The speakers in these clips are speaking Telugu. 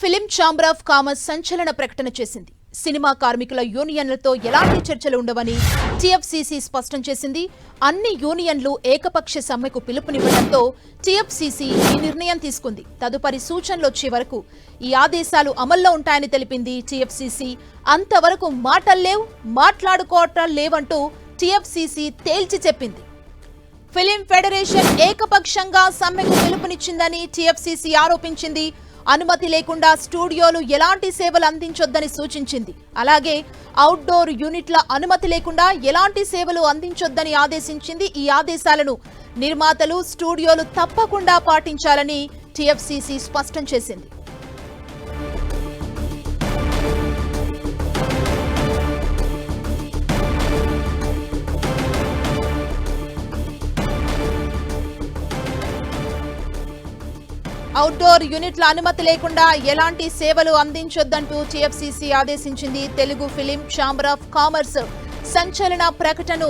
ఫిలిం ఛాంబర్ ఆఫ్ కామర్స్ సంచలన ప్రకటన చేసింది. సినిమా కార్మికుల యూనియన్లతో ఎలాంటి చర్చలు ఉండవని టీఎఫ్సీసీ స్పష్టం చేసింది. అన్ని యూనియన్లు ఏకపక్ష సమ్మెకు పిలుపునివ్వడంతో టీఎఫ్సీసీ ఈ నిర్ణయం తీసుకుంది. తదుపరి సూచనలు వచ్చే వరకు ఈ ఆదేశాలు అమల్లో ఉంటాయని తెలిపింది టీఎఫ్సీసీ. అంతవరకు మాటల్లేవు మాట్లాడుకోవటం లేవంటూ టీఎఫ్సీసీ తేల్చి చెప్పింది. ఫిలిం ఫెడరేషన్ ఏకపక్షంగా సమ్మెకు పిలుపునిచ్చిందని టీఎఫ్సీసీ ఆరోపించింది. అనుమతి లేకుండా స్టూడియోలు ఎలాంటి సేవలు అందించొద్దని సూచించింది. అలాగే అవుట్డోర్ యూనిట్ల అనుమతి లేకుండా ఎలాంటి సేవలు అందించొద్దని ఆదేశించింది. ఈ ఆదేశాలను నిర్మాతలు స్టూడియోలు తప్పకుండా పాటించాలని టీఎఫ్సీసీ స్పష్టం చేసింది. అవుట్డోర్ యూనిట్ల అనుమతి లేకుండా ఎలాంటి సేవలు అందించొద్దంటూ టీఎఫ్సీసీ ఆదేశించింది Telugu film chamber of commerce. సంచలన ప్రకటన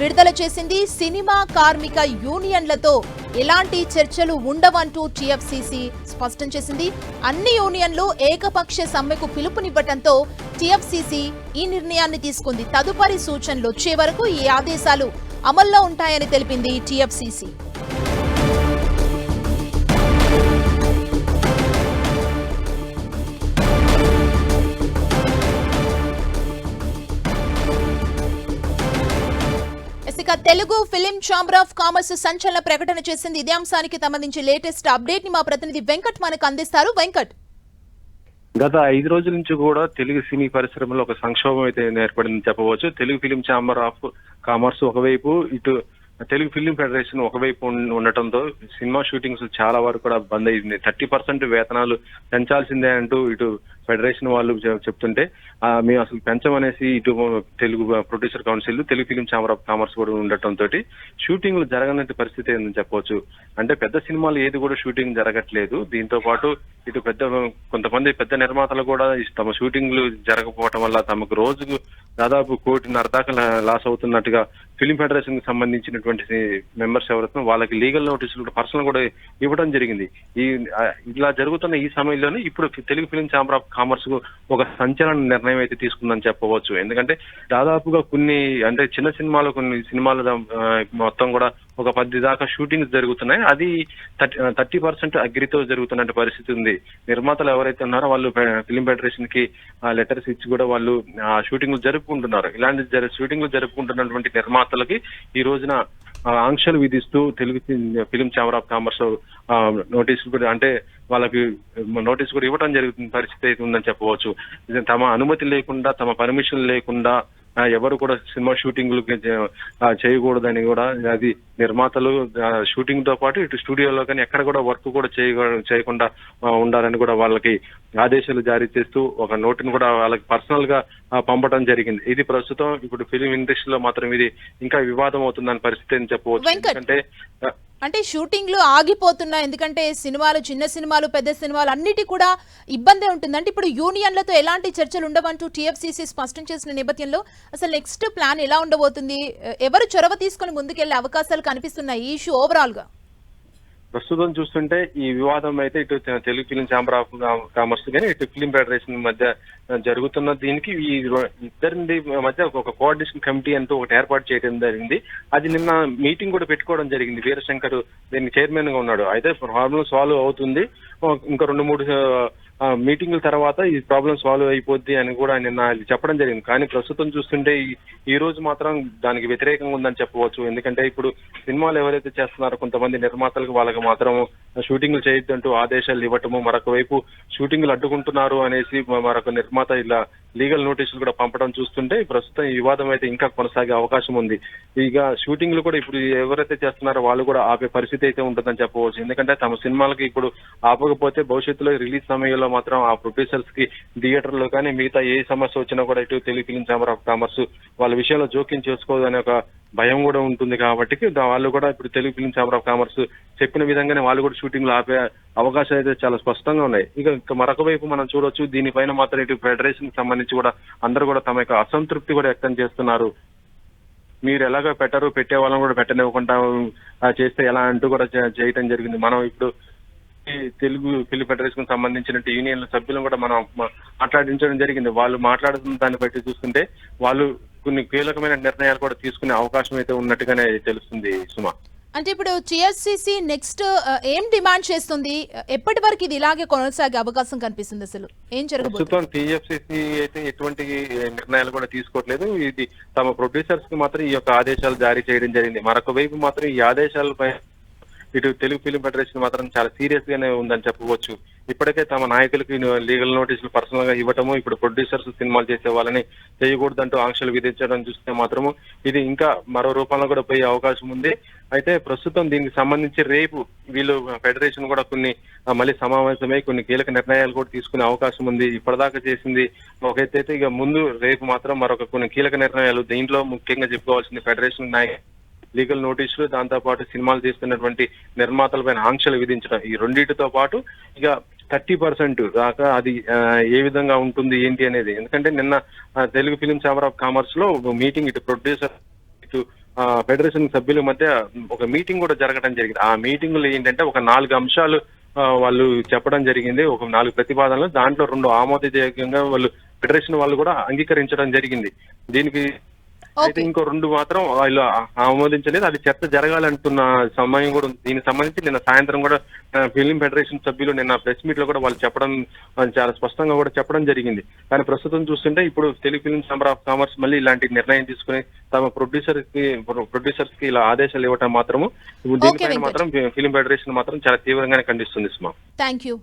విడుదల చేసింది సినిమా కార్మిక యూనియన్లతో. ఎలాంటి చర్చలు ఉండవంటూ టీఎఫ్సీసీ స్పష్టం చేసింది. అన్ని యూనియన్లు ఏకపక్ష సమ్మెకు పిలుపునివ్వటంతో టీఎఫ్సీసీ ఈ నిర్ణయాన్ని తీసుకుంది. తదుపరి సూచనలు వచ్చే వరకు ఈ ఆదేశాలు అమల్లో ఉంటాయని తెలిపింది TFCC. Telugu film chamber of commerce సంచలన ప్రకటన చేసింది. ఇదే అంశానికి సంబంధించి లేటెస్ట్ అప్డేట్ని మా ప్రతినిధి వెంకట్ మనకు అందిస్తారు. వెంకట్. గత ఐదు రోజుల నుంచి కూడా తెలుగు సినీ పరిశ్రమలో ఒక సంక్షోభం అయితే ఏర్పడిందని చెప్పవచ్చు. Telugu film chamber of commerce ఒకవైపు ఇటు తెలుగు ఫిలిం ఫెడరేషన్ ఒకవైపు ఉండటంతో సినిమా షూటింగ్స్ చాలా వరకు కూడా బంద్ అయింది. థర్టీ పర్సెంట్ వేతనాలు పెంచాల్సిందే అంటూ ఇటు ఫెడరేషన్ వాళ్ళు చెప్తుంటే మేము అసలు పెంచమనేసి ఇటు Telugu producer council Telugu film chamber of commerce కూడా ఉండటంతో షూటింగ్లు జరగనట్టు పరిస్థితి ఏందని చెప్పవచ్చు. అంటే పెద్ద సినిమాలు ఏది కూడా షూటింగ్ జరగట్లేదు. దీంతో పాటు ఇటు పెద్ద కొంతమంది పెద్ద నిర్మాతలు కూడా తమ షూటింగ్లు జరగకపోవటం వల్ల తమకు రోజుకు దాదాపు కోటిన్నర దాకా లాస్ అవుతున్నట్టుగా ఫిలిం ఫెడరేషన్కి సంబంధించినటువంటి మెంబర్స్ ఎవరైతే వాళ్ళకి లీగల్ నోటీసులు కూడా పర్సనల్ కూడా ఇవ్వడం జరిగింది. ఈ ఇలా జరుగుతున్న ఈ సమయంలోనే ఇప్పుడు తెలుగు ఫిలిం ఛాంబర్ ఆఫ్ కామర్స్కు ఒక సంచలన నిర్ణయం అయితే తీసుకుందని చెప్పవచ్చు. ఎందుకంటే దాదాపుగా కొన్ని అంటే చిన్న సినిమాలు కొన్ని సినిమాలు మొత్తం కూడా ఒక పది దాకా షూటింగ్స్ జరుగుతున్నాయి. అది థర్టీ పర్సెంట్ అగ్రితో జరుగుతున్నట్టు పరిస్థితి ఉంది. నిర్మాతలు ఎవరైతే ఉన్నారో వాళ్ళు ఫిలిం ఫెడరేషన్కి లెటర్స్ ఇచ్చి కూడా వాళ్ళు షూటింగ్లు జరుపుకుంటున్నారు. ఇలాంటి షూటింగ్లు జరుపుకుంటున్నటువంటి నిర్మాతలకి ఈ రోజున ఆంక్షలు విధిస్తూ Telugu film chamber of commerce నోటీసులు కూడా అంటే వాళ్ళకి నోటీస్ కూడా ఇవ్వడం జరుగుతున్న పరిస్థితి అయితే ఉందని చెప్పవచ్చు. తమ అనుమతి లేకుండా తమ పర్మిషన్ లేకుండా ఎవరు కూడా సినిమా షూటింగ్లు చేయకూడదని కూడా అది నిర్మాతలు షూటింగ్తో పాటు ఇటు స్టూడియోలో కానీ ఎక్కడ కూడా వర్క్ కూడా చేయ- చేయకుండా ఉండాలని కూడా వాళ్ళకి ఆదేశాలు జారీ చేస్తూ ఒక నోటును కూడా వాళ్ళకి పర్సనల్గా పంపడం జరిగింది. ఇది ప్రస్తుతం ఇప్పుడు ఫిలిం ఇండస్ట్రీలో మాత్రం ఇది ఇంకా వివాదం అవుతుందని పరిస్థితి అని చెప్పవచ్చు. ఎందుకంటే అంటే షూటింగ్లు ఆగిపోతున్నాయి. ఎందుకంటే సినిమాలు చిన్న సినిమాలు పెద్ద సినిమాలు అన్నిటి కూడా ఇబ్బందే ఉంటుంది. అంటే ఇప్పుడు యూనియన్లతో ఎలాంటి చర్చలు ఉండవంటూ టీఎఫ్సీసీ స్పష్టం చేసిన నేపథ్యంలో అసలు నెక్స్ట్ ప్లాన్ ఎలా ఉండబోతుంది? ఎవరు చొరవ తీసుకొని ముందుకెళ్ళే అవకాశాలు కనిపిస్తున్న ఈ ఇష్యూ ఓవరాల్గా? ప్రస్తుతం చూస్తుంటే ఈ వివాదం అయితే ఇటు Telugu film chamber of commerce కానీ ఇటు ఫిలిం ఫెడరేషన్ మధ్య జరుగుతున్న దీనికి ఈ ఇద్దరి మధ్య ఒక కోఆర్డినేషన్ కమిటీ అంటూ ఒకటి ఏర్పాటు చేయడం జరిగింది. అది నిన్న మీటింగ్ కూడా పెట్టుకోవడం జరిగింది. వీరశంకర్ దీనికి చైర్మన్గా ఉన్నాడు. అయితే ప్రాబ్లం సాల్వ్ అవుతుంది. ఇంకా రెండు మూడు మీటింగ్ల తర్వాత ఈ ప్రాబ్లం సాల్వ్ అయిపోద్ది అని కూడా నిన్న చెప్పడం జరిగింది. కానీ ప్రస్తుతం చూస్తుంటే ఈ- రోజు మాత్రం దానికి వ్యతిరేకంగా ఉందని చెప్పవచ్చు. ఎందుకంటే ఇప్పుడు సినిమాలు ఎవరైతే చేస్తున్నారో కొంతమంది నిర్మాతలకు వాళ్ళకి మాత్రం షూటింగ్లు చేయొద్దంటూ ఆదేశాలు ఇవ్వటము మరొక వైపు షూటింగ్లు అడ్డుకుంటున్నారు అనేసి మరొక నిర్మాత ఇలా లీగల్ నోటీసులు కూడా పంపడం చూస్తుంటే ప్రస్తుతం ఈ వివాదం అయితే ఇంకా కొనసాగే అవకాశం ఉంది. ఇక షూటింగ్లు కూడా ఇప్పుడు ఎవరైతే చేస్తున్నారో వాళ్ళు కూడా ఆపే పరిస్థితి అయితే ఉంటుందని చెప్పవచ్చు. ఎందుకంటే తమ సినిమాలకి ఇప్పుడు ఆపకపోతే భవిష్యత్తులో రిలీజ్ సమయంలో మాత్రం ఆ ప్రొడ్యూసర్స్కి థియేటర్లో కానీ మిగతా ఏ సమస్య వచ్చినా కూడా ఇటు Telugu film chamber of commerce వాళ్ళ విషయంలో జోక్యం చేసుకోదనే ఒక భయం కూడా ఉంటుంది కాబట్టి వాళ్ళు కూడా ఇప్పుడు Telugu film chamber of commerce చెప్పిన విధంగానే వాళ్ళు కూడా షూటింగ్లు ఆపే అవకాశాలు అయితే చాలా స్పష్టంగా ఉన్నాయి. ఇక మరొక వైపు మనం చూడొచ్చు దీనిపైన మాత్రం ఇటు ఫెడరేషన్కి సంబంధించి కూడా అందరూ కూడా తమ యొక్క అసంతృప్తి కూడా వ్యక్తం చేస్తున్నారు. మీరు ఎలాగో పెట్టరు పెట్టే వాళ్ళని కూడా పెట్టనివ్వకుండా చేస్తే ఎలా అంటూ కూడా చేయటం జరిగింది. మనం ఇప్పుడు తెలుగు ఫిలిం ఫెడరేషన్ సంబంధించిన యూనియన్ల సభ్యులను కూడా మనం మాట్లాడించడం జరిగింది. వాళ్ళు మాట్లాడుతున్న దాన్ని బట్టి చూస్తుంటే వాళ్ళు కొన్ని కీలకమైన నిర్ణయాలు కూడా తీసుకునే అవకాశం అయితే ఉన్నట్టుగానే తెలుస్తుంది సుమా. అంటే ఇప్పుడు టిఎస్సిసి నెక్స్ట్ ఏం డిమాండ్ చేస్తుంది? ఎప్పటి వరకు ఇది ఇలాగే కొనసాగే అవకాశం కనిపిస్తుంది అసలు? ఏం జరగబోతుంది? ప్రస్తుతం టీఎఫ్సిసి అయితే ఎటువంటి నిర్ణయాలు కూడా తీసుకోవట్లేదు. ఇది తమ ప్రొడ్యూసర్స్కి మాత్రం ఈ యొక్క ఆదేశాలు జారీ చేయడం జరిగింది. మరొక వైపు మాత్రం ఈ ఆదేశాలపై ఇటు తెలుగు ఫిలిం ఫెడరేషన్ మాత్రం చాలా సీరియస్ గానే ఉందని చెప్పవచ్చు. ఇప్పటికే తమ నాయకులకి లీగల్ నోటీసులు పర్సనల్గా ఇవ్వటము ఇప్పుడు ప్రొడ్యూసర్స్ సినిమాలు చేసే వాళ్ళని చేయకూడదంటూ ఆంక్షలు విధించడం చూస్తే మాత్రము ఇది ఇంకా మరో రూపంలో కూడా పోయే అవకాశం ఉంది. అయితే ప్రస్తుతం దీనికి సంబంధించి రేపు వీళ్ళు ఫెడరేషన్ కూడా కొన్ని మళ్ళీ సమావేశమై కొన్ని కీలక నిర్ణయాలు కూడా తీసుకునే అవకాశం ఉంది. ఇప్పటిదాకా చేసింది ఒక ఎత్తు అయితే ఇక ముందు రేపు మాత్రం మరొక కొన్ని కీలక నిర్ణయాలు దీంట్లో ముఖ్యంగా చెప్పుకోవాల్సింది ఫెడరేషన్ నాయకులు. లీగల్ నోటీసులు దాంతో పాటు సినిమాలు తీస్తున్నటువంటి నిర్మాతలపైన ఆంక్షలు విధించడం ఈ రెండింటితో పాటు ఇక థర్టీ పర్సెంట్ దాకా అది ఏ విధంగా ఉంటుంది ఏంటి అనేది. ఎందుకంటే నిన్న తెలుగు ఫిలిం ఛాంబర్ ఆఫ్ కామర్స్లో మీటింగ్ ఇటు ప్రొడ్యూసర్ ఇటు ఫెడరేషన్ సభ్యుల మధ్య ఒక మీటింగ్ కూడా జరగడం జరిగింది. ఆ మీటింగ్లో ఏంటంటే ఒక నాలుగు అంశాలు వాళ్ళు చెప్పడం జరిగింది. ఒక నాలుగు ప్రతిపాదనలు దాంట్లో రెండు ఆమోదయోగ్యంగా వాళ్ళు ఫెడరేషన్ వాళ్ళు కూడా అంగీకరించడం జరిగింది. దీనికి అయితే ఇంకో రెండు మాత్రం వాళ్ళు ఆమోదించలేదు అది చర్చ జరగాలంటున్న సమయం కూడా ఉంది. దీనికి సంబంధించి నిన్న సాయంత్రం కూడా ఫిలిం ఫెడరేషన్ సభ్యులు నిన్న ప్రెస్ మీట్లో కూడా వాళ్ళు చెప్పడం చాలా స్పష్టంగా కూడా చెప్పడం జరిగింది. కానీ ప్రస్తుతం చూస్తుంటే ఇప్పుడు Telugu film chamber of commerce మళ్ళీ ఇలాంటి నిర్ణయం తీసుకుని తమ ప్రొడ్యూసర్కి ప్రొడ్యూసర్స్కి ఇలా ఆదేశాలు ఇవ్వటం మాత్రము దీనిపైన. మాత్రం ఫిలిం ఫెడరేషన్ మాత్రం చాలా తీవ్రంగానే ఖండిస్తుంది సుమా. Thank you.